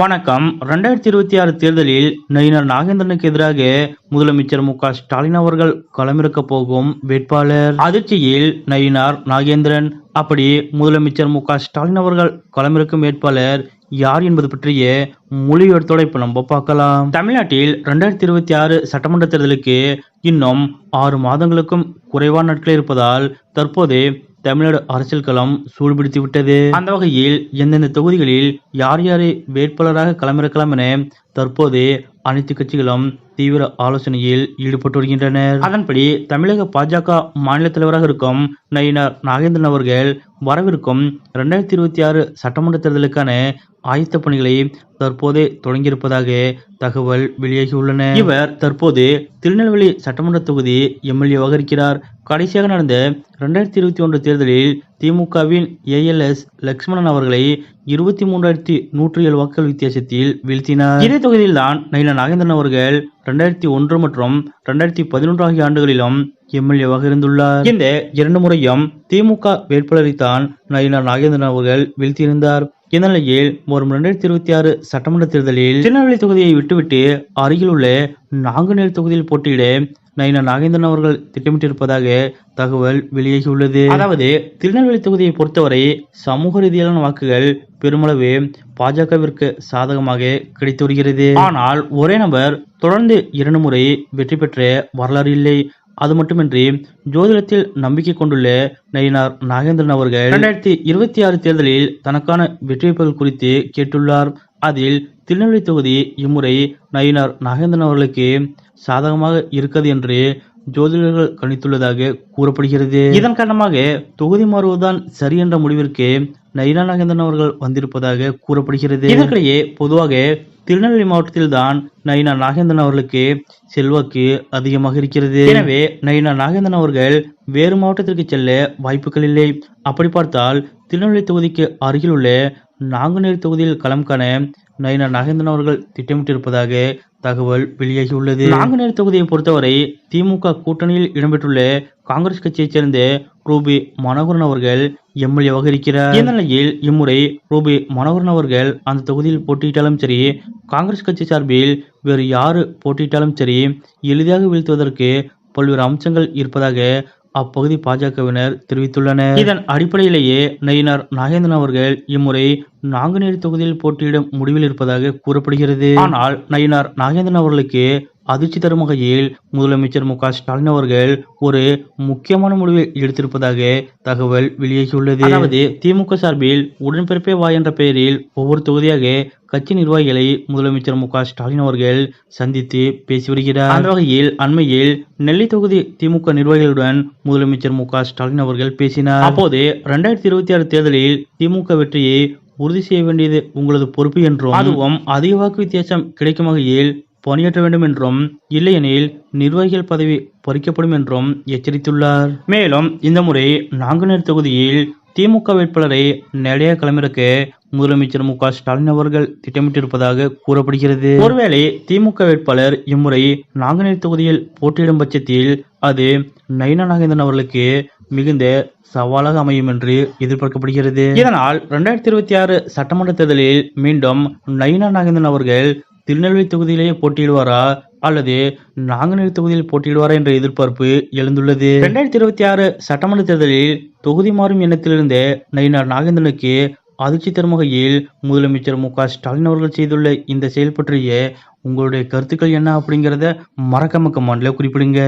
வணக்கம். ரெண்டாயிரத்தி இருபத்தி ஆறு தேர்தலில் நயினார் நாகேந்திரனுக்கு எதிராக முதலமைச்சர் மு க ஸ்டாலின் அவர்கள் களமிறக்க போகும் வேட்பாளர். அதிர்ச்சியில் நயினார் நாகேந்திரன் அப்படி முதலமைச்சர் மு க ஸ்டாலின் அவர்கள் களமிறக்கும் வேட்பாளர் யார் என்பது பற்றிய முழு இப்ப நம்ம பார்க்கலாம். தமிழ்நாட்டில் ரெண்டாயிரத்தி இருபத்தி ஆறு சட்டமன்ற தேர்தலுக்கு இன்னும் ஆறு மாதங்களுக்கும் குறைவான நாட்கள் இருப்பதால் தற்போது தமிழ்நாடு அரசியல் களம் சூடுபிடித்து விட்டது அந்த வகையில் எந்தெந்த தொகுதிகளில் யார் யாரை வேட்பாளராக களமிறக்கலாம் என தற்போது அனைத்து கட்சிகளும் தீவிர ஆலோசனையில் ஈடுபட்டு வருகின்றனர். அதன்படி தமிழக பாஜக மாநில தலைவராக இருக்கும் நயினார் நாகேந்திரன் அவர்கள் வரவிருக்கும் இரண்டாயிரத்தி இருபத்தி ஆறு சட்டமன்ற தேர்தலுக்கான ஆயத்த பணிகளை தற்போதே தொடங்கியிருப்பதாக தகவல் வெளியாகியுள்ளன. இவர் தற்போது திருநெல்வேலி சட்டமன்ற தொகுதி எம்எல்ஏவாக இருக்கிறார். கடைசியாக நடந்த இரண்டாயிரத்தி இருபத்தி ஒன்று தேர்தலில் திமுகவின் ஏஎல்எஸ் லக்ஷ்மணன் அவர்களை இருபத்தி மூன்றாயிரத்தி நூற்றி ஏழு வாக்குகள் வித்தியாசத்தில் வீழ்த்தினார். இதே தொகுதியில்தான் நயில நாகேந்திரன் அவர்கள் இரண்டாயிரத்தி ஒன்று மற்றும் இரண்டாயிரத்தி பதினொன்று ஆகிய ஆண்டுகளிலும் எம்எல்ஏவாக இருந்துள்ளார். இந்த இரண்டு முறையும் திமுக வேட்பாளரை தான் நயினார் நாகேந்திரன் அவர்கள் வீழ்த்தியிருந்தார். இந்த நிலையில் வரும் இரண்டாயிரத்தி இருபத்தி ஆறு சட்டமன்ற தேர்தலில் திருநெல்வேலி தொகுதியை விட்டுவிட்டு அருகில் உள்ள நாங்குநேர் தொகுதியில் போட்டியிட நயினா நாகேந்திரன் அவர்கள் திட்டமிட்டிருப்பதாக தகவல் வெளியாகியுள்ளது. அதாவது திருநெல்வேலி தொகுதியை பொறுத்தவரை சமூக ரீதியிலான வாக்குகள் பெருமளவு பாஜகவிற்கு சாதகமாக கிடைத்து வருகிறது. ஆனால் ஒரே நபர் தொடர்ந்து இரண்டு முறை வெற்றி பெற்ற வரலாறு இல்லை. அது மட்டுமின்றி ஜோதிடத்தில் நம்பிக்கை கொண்டுள்ள நயினார் நாகேந்திரன் அவர்கள் இரண்டாயிரத்தி இருபத்தி ஆறு தேர்தலில் தனக்கான வெற்றி வாய்ப்புகள் குறித்து கேட்டுள்ளார். அதில் திருநெல்வேலி தொகுதி இம்முறை நயினார் நாகேந்திரன் அவர்களுக்கு சாதகமாக இருக்கிறது என்று ஜோதிடர்கள் கணித்துள்ளதாக கூறப்படுகிறது. இதன் காரணமாக தொகுதி மாறுவதுதான் சரி என்ற முடிவிற்கு நயினா நாகேந்திரன் அவர்கள் வந்திருப்பதாக கூறப்படுகிறது. இதற்கிடையே பொதுவாக திருநெல்வேலி மாவட்டத்தில் தான் நயினா நாகேந்திரன் அவர்களுக்கு செல்வாக்கு அதிகமாக இருக்கிறது. எனவே நயினா நாகேந்திரன் அவர்கள் வேறு மாவட்டத்திற்கு செல்ல வாய்ப்புகள் இல்லை. அப்படி பார்த்தால் திருநெல்வேலி தொகுதிக்கு அருகில் உள்ள நாங்குநேரி தொகுதியில் களம் காண நயினா நாகேந்திரன் அவர்கள் திட்டமிட்டிருப்பதாக தகவல் வெளியாகியுள்ளது. நாங்குநேர் தொகுதியை பொறுத்தவரை திமுக கூட்டணியில் இடம்பெற்றுள்ள காங்கிரஸ் கட்சியைச் சேர்ந்த ரூபி மனோகரன் அவர்கள் எம்எல்ஏவாக இருக்கிறார். இந்த நிலையில் இம்முறை ரூபி மனோகரன் அவர்கள் அந்த தொகுதியில் போட்டியிட்டாலும் சரி காங்கிரஸ் கட்சி சார்பில் வேறு யாரு போட்டியிட்டாலும் சரி எளிதாக வீழ்த்துவதற்கு பல்வேறு அம்சங்கள் இருப்பதாக அப்பகுதி பாஜகவினர் தெரிவித்துள்ளனர். இதன் அடிப்படையிலேயே நயினார் நாகேந்திரன் அவர்கள் இம்முறை நாங்குநேரி தொகுதியில் போட்டியிடும் முடிவில் இருப்பதாக கூறப்படுகிறது. ஆனால் நயினார் நாகேந்திரன் அவர்களுக்கு அதிர்ச்சி தரும் வகையில் முதலமைச்சர் மு க ஸ்டாலின் அவர்கள் ஒரு முக்கியமான முடிவை எடுத்திருப்பதாக தகவல் வெளியாகியுள்ளது. அதாவது திமுக சார்பில் உடன்பிறப்பே வா என்ற பெயரில் ஒவ்வொரு தொகுதியாக கட்சி நிர்வாகிகளை முதலமைச்சர் மு க ஸ்டாலின் அவர்கள் சந்தித்து பேசி வருகிறார். அந்த வகையில் அண்மையில் நெல்லை தொகுதி திமுக நிர்வாகிகளுடன் முதலமைச்சர் மு க ஸ்டாலின் அவர்கள் பேசினார். அப்போது இரண்டாயிரத்தி இருபத்தி ஆறு தேர்தலில் திமுக வெற்றியை உறுதி செய்ய வேண்டியது உங்களது பொறுப்பு என்றும் அதுவும் அதிக வாக்கு வித்தியாசம் கிடைக்கும் வகையில் பணியாற்ற வேண்டும் என்றும் இல்லையெனில் நிர்வாகிகள் பதவி பறிக்கப்படும் என்றும் எச்சரித்துள்ளார். மேலும் இந்த முறை நாங்குநேர் தொகுதியில் திமுக வேட்பாளரை நேரடியாக களமிறக்க முதலமைச்சர் மு க ஸ்டாலின் அவர்கள் திட்டமிட்டிருப்பதாக கூறப்படுகிறது. ஒருவேளை திமுக வேட்பாளர் இம்முறை நாங்குநேர் தொகுதியில் போட்டியிடும் பட்சத்தில் அது நயினா நாகேந்திரன் அவர்களுக்கு மிகுந்த சவாலாக அமையும் என்று எதிர்பார்க்கப்படுகிறது. இதனால் இரண்டாயிரத்தி இருபத்தி ஆறு சட்டமன்ற தேர்தலில் மீண்டும் நயினா நாகேந்திரன் அவர்கள் திருநெல்வேலி தொகுதியிலேயே போட்டியிடுவாரா? அல்லது நாங்குநேரி தொகுதியில் போட்டியிடுவாரா என்ற எதிர்பார்ப்பு எழுந்துள்ளது. இரண்டாயிரத்தி இருபத்தி ஆறு சட்டமன்ற தேர்தலில் தொகுதி மாறும் எண்ணத்திலிருந்தே நயினார் நாகேந்திரனுக்கு அதிர்ச்சி தரும் வகையில் முதலமைச்சர் மு க ஸ்டாலின் அவர்கள் செய்துள்ள இந்த செயல் பற்றிய உங்களுடைய கருத்துக்கள் என்ன அப்படிங்கிறத மறக்காம மாநில குறிப்பிடுங்க.